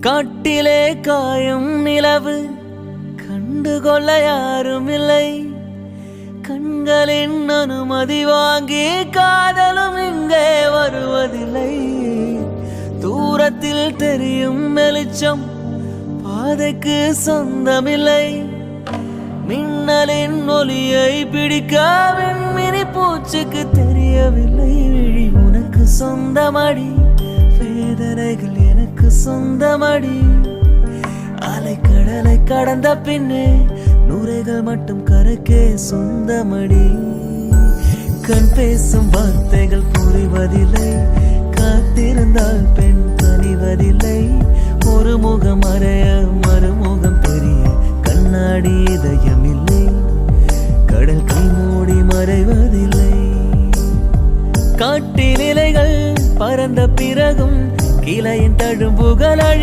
காட்டிலே காயும் நிலவு கண்டுகொள்ள யாரும் இல்லை கண்களின் அனுமதி வாங்கி காதலும் இங்கே வருவதில்லை. தூரத்தில் தெரியும் வெளிச்சம் பாதைக்கு சொந்தமில்லை. மின்னலின் ஒளியை பிடிக்க விண்மினி பூச்சுக்கு தெரியவில்லை. விழி உனக்கு சொந்தமடி. வேதனைகள் எனக்கு சொந்தமடி. அலைக்கடலை கடந்த பின்னே நுரைகள் மட்டும் கரைக்கே சொந்தமடி. கண் பேசும் வார்த்தைகள் புரிவதில்லை. காத்திருந்தால் பெண் தனிவதில்லை ஒரு முகம் அறைய மறுமுகம் தெரிய கண்ணாடி இதயமில்லை. கடல் கை மூடி மறைவதில்லை. காட்டில் இலைகள் பறந்த பிறகும் கிளையின் தழும்புகள் அழி